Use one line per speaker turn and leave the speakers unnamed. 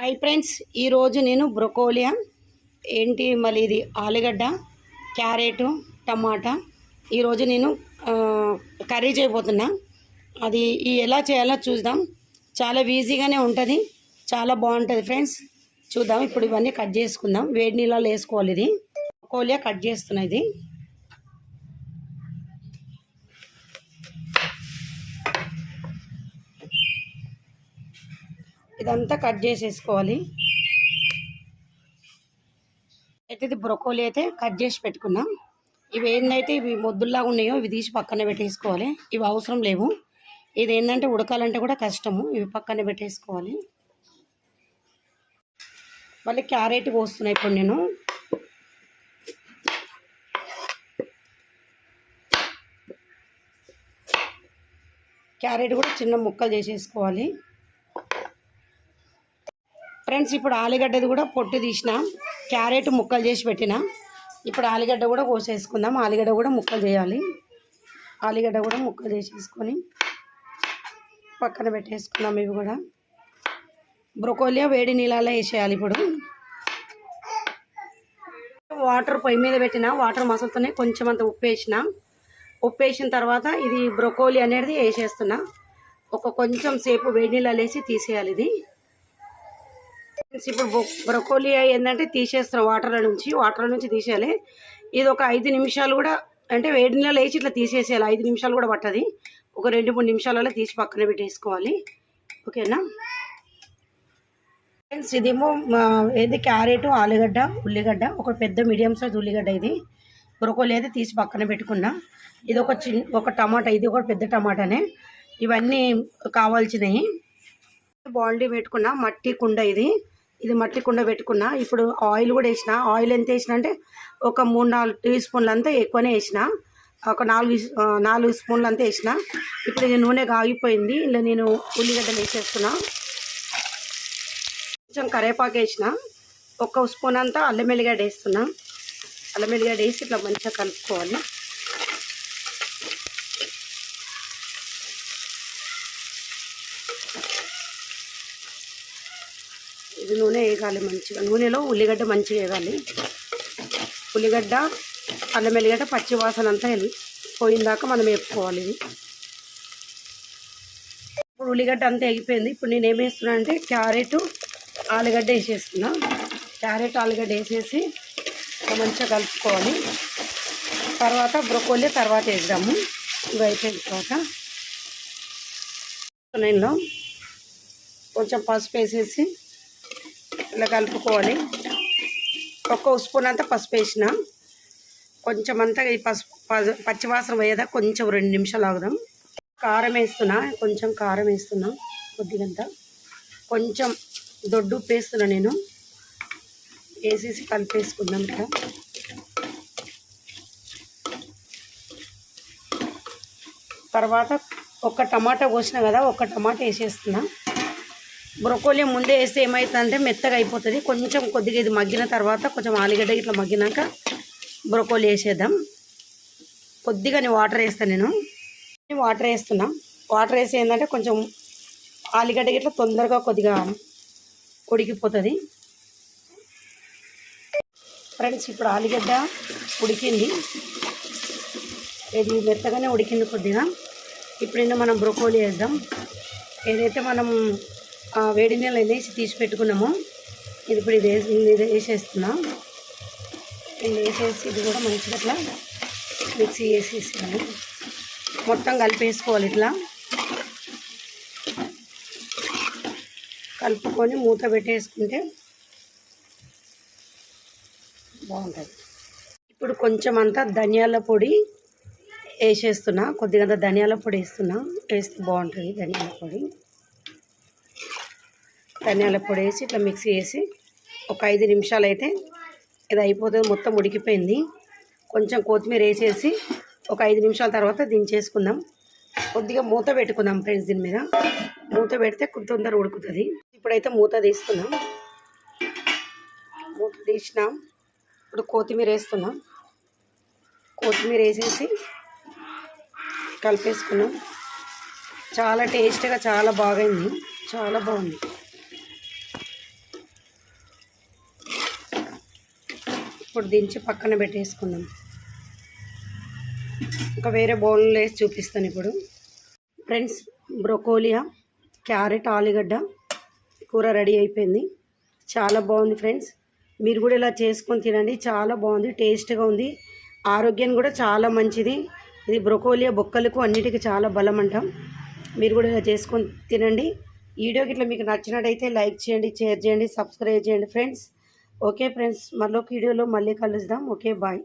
Hi friends ఈరోజు నేను బ్రొకోలియా ఏంటి మళ్ళీ ఇది ఆలుగడ్డ క్యారెట్ టమాటా. ఈరోజు నేను కర్రీ చేయబోతున్నా. అది ఎలా చేయాలో చూద్దాం. చాలా ఈజీగానే ఉంటుంది. చాలా బాగుంటుంది ఫ్రెండ్స్. చూద్దాం ఇప్పుడు ఇవన్నీ కట్ చేసుకుందాం. వేడి నీళ్ళలో వేసుకోవాలి ఇది. బ్రొకోలియా కట్ చేస్తున్నా ఇది. ఇదంతా కట్ చేసేసుకోవాలి. అయితే ఇది బ్రొకోలీ అయితే కట్ చేసి పెట్టుకున్నాం. ఇవి ఏంటంటే ఇవి మొద్దుల్లాగా ఉన్నాయో ఇవి తీసి పక్కన పెట్టేసుకోవాలి. ఇవి అవసరం లేవు. ఇది ఏంటంటే ఉడకాలంటే కూడా కష్టము. ఇవి పక్కన పెట్టేసుకోవాలి. మళ్ళీ క్యారెట్ కోస్తున్నాయి ఇప్పుడు నేను. క్యారెట్ కూడా చిన్న ముక్కలు చేసేసుకోవాలి. ఫ్రెండ్స్ ఇప్పుడు ఆలుగడ్డది కూడా పొట్టు తీసిన క్యారెట్ ముక్కలు చేసి పెట్టిన. ఇప్పుడు ఆలుగడ్డ కూడా కోసేసుకుందాం. ఆలుగడ్డ కూడా ముక్కలు చేయాలి. ఆలుగడ్డ కూడా ముక్కలు చేసేసుకొని పక్కన పెట్టేసుకుందాం ఇవి కూడా. బ్రొకోలియా వేడి నీళ్ళలో వేసేయాలి ఇప్పుడు. వాటర్ పొయ్యి మీద పెట్టిన వాటర్ మసలుతోనే కొంచెం అంత ఉప్పు వేసిన. ఉప్పు వేసిన తర్వాత ఇది బ్రొకోలి అనేది వేసేస్తున్నా. ఒక కొంచెం సేపు వేడి నీళ్ళలో వేసి తీసేయాలి ఇది. ఇప్పుడు బొ- బ్రొకోలీ ఏంటంటే తీసేస్తున్నాం వాటర్లో నుంచి వాటర్లో నుంచి తీసేయాలి. ఇది ఒక ఐదు నిమిషాలు కూడా అంటే వేడి నీళ్ళు వేసి ఇట్లా తీసేసేయాలి. ఐదు నిమిషాలు కూడా పట్టది. ఒక రెండు మూడు నిమిషాలలో తీసి పక్కన పెట్టేసుకోవాలి. ఓకేనా? ఫ్రెండ్స్ ఇదేమో ఏది క్యారెట్ ఆలుగడ్డ ఉల్లిగడ్డ ఒక పెద్ద మీడియం సైజ్ ఉల్లిగడ్డ ఇది. బ్రొకోలీ అయితే తీసి పక్కన పెట్టుకున్నా. ఇది ఒక చిన్న ఒక టమాటా ఇది ఒక పెద్ద టమాటానే. ఇవన్నీ కావాల్సినవి. బాండీ పెట్టుకున్నా మట్టి కుండ ఇది. ఇది మట్టి కుండ పెట్టుకున్నా. ఇప్పుడు ఆయిల్ కూడా వేసిన. ఆయిల్ ఎంత వేసిన అంటే ఒక మూడు నాలుగు టీ స్పూన్లు అంతా ఎక్కువనే వేసిన. ఒక నాలుగు నాలుగు స్పూన్లు అంతా వేసిన. ఇప్పుడు ఇది నూనె ఆగిపోయింది ఇలా నేను ఉల్లిగడ్డలు వేసేస్తున్నా. కొంచెం కరేపాకు వేసిన. ఒక స్పూన్ అంతా అల్లం వెల్లిగడ్డ వేస్తున్నా. అల్లం వెల్లిగడ్డ వేసి ఇట్లా మంచిగా కలుపుకోవాలి. ఇది నూనె వేగాలి మంచిగా. నూనెలో ఉల్లిగడ్డ మంచిగా వేగాలి ఉల్లిగడ్డ అల్లం ఎల్లిగడ్డ పచ్చి వాసన అంతా పోయిందాకా పోయిందాక మనం వేపుకోవాలి ఇది. ఇప్పుడు ఉల్లిగడ్డ అంతా ఎగిపోయింది ఇప్పుడు నేను ఏమేస్తున్నా అంటే క్యారెట్ ఆలుగడ్డ వేసేస్తున్నా. క్యారెట్ ఆలుగడ్డ వేసేసి మంచిగా కలుపుకోవాలి. తర్వాత బ్రొకోలీ తర్వాత వేద్దాము. ఇవి అయిపోయిన తర్వాత నేను కొంచెం పసుపు వేసేసి ఇట్లా కలుపుకోవాలి ఒక్క స్పూన్ అంతా పసుపు వేసిన. కొంచెం అంతా ఈ పసుపు పచ్చివాసన పోయేదా కొంచెం రెండు నిమిషాలు ఆగుదాం. కారం వేస్తున్నా కొంచెం కారం వేస్తున్నా కొద్దిగంత. కొంచెం దొడ్డు ఉప్పు వేస్తున్నా నేను. వేసేసి కలిపేసుకుందాం ఇట్లా తర్వాత ఒక టమాటా కోసిన కదా ఒక టమాటా వేసేస్తున్నా. బ్రొకోలీ ముందే వేస్తే ఏమవుతుందంటే మెత్తగా అయిపోతుంది. కొంచెం కొద్దిగా ఇది మగ్గిన తర్వాత కొంచెం ఆలుగడ్డ ఇట్లా మగ్గినాక బ్రొకోలీ వేసేద్దాం. కొద్దిగా నేను వాటర్ వేస్తాను నేను. వాటర్ వేస్తున్నా. వాటర్ వేసి ఏంటంటే కొంచెం ఆలుగడ్డ ఇట్లా తొందరగా కొద్దిగా ఉడికిపోతుంది. ఫ్రెండ్స్ ఇప్పుడు ఆలుగడ్డ ఉడికింది. ఇది మెత్తగానే ఉడికింది కొద్దిగా. ఇప్పుడు మనం బ్రొకోలీ వేద్దాం. ఏదైతే మనం వేడి నీళ్ళు వేసి తీసి పెట్టుకున్నాము. ఇది ఇప్పుడు ఇది వేసి ఇది వేసేస్తున్నా. ఇది వేసేసి ఇది కూడా మంచిగా అట్లా మిక్సీ వేసేసాము మొత్తం కలిపేసుకోవాలి ఇట్లా. కలుపుకొని మూత పెట్టేసుకుంటే బాగుంటుంది. ఇప్పుడు కొంచెం అంతా ధనియాల పొడి వేసేస్తున్నా. కొద్దిగా ధనియాల పొడి వేస్తున్నా. వేస్తే బాగుంటుంది ధనియాల పొడి. ధనియాల పొడి వేసి ఇట్లా మిక్సీ వేసి ఒక ఐదు నిమిషాలు అయితే ఇది అయిపోతుంది. మొత్తం ఉడికిపోయింది. కొంచెం కొత్తిమీర వేసేసి ఒక ఐదు నిమిషాల తర్వాత దించేసుకుందాం. కొద్దిగా మూత పెట్టుకుందాం ఫ్రెండ్స్ దీని మీద. మూత పెడితే కొద్ది తొందర ఉడుకుతుంది. ఇప్పుడైతే మూత తీస్తున్నాం. మూత తీసినాం. ఇప్పుడు కొత్తిమీర వేస్తున్నాం. కొత్తిమీర వేసేసి కలిపేసుకున్నాం. చాలా టేస్ట్గా చాలా బాగైంది. చాలా బాగుంది. ఇప్పుడు దించి పక్కన పెట్టేసుకుందాం. ఒక వేరే బౌల్లో వేసి చూపిస్తాను ఇప్పుడు. ఫ్రెండ్స్ బ్రొకోలియా క్యారెట్ ఆలుగడ్డ కూర రెడీ అయిపోయింది. చాలా బాగుంది ఫ్రెండ్స్. మీరు కూడా ఇలా చేసుకొని తినండి. చాలా బాగుంది టేస్ట్గా ఉంది. ఆరోగ్యానికి కూడా చాలా మంచిది. ఇది బ్రొకోలియా బొక్కలకు అన్నిటికీ చాలా బలం అంటాం. మీరు కూడా ఇలా చేసుకొని తినండి. ఈ వీడియోకి ఇట్లా మీకు నచ్చినట్టయితే లైక్ చేయండి షేర్ చేయండి సబ్స్క్రైబ్ చేయండి ఫ్రెండ్స్. ఓకే ఫ్రెండ్స్ మరొక వీడియోలో మళ్ళీ కలుద్దాం. Okay bye.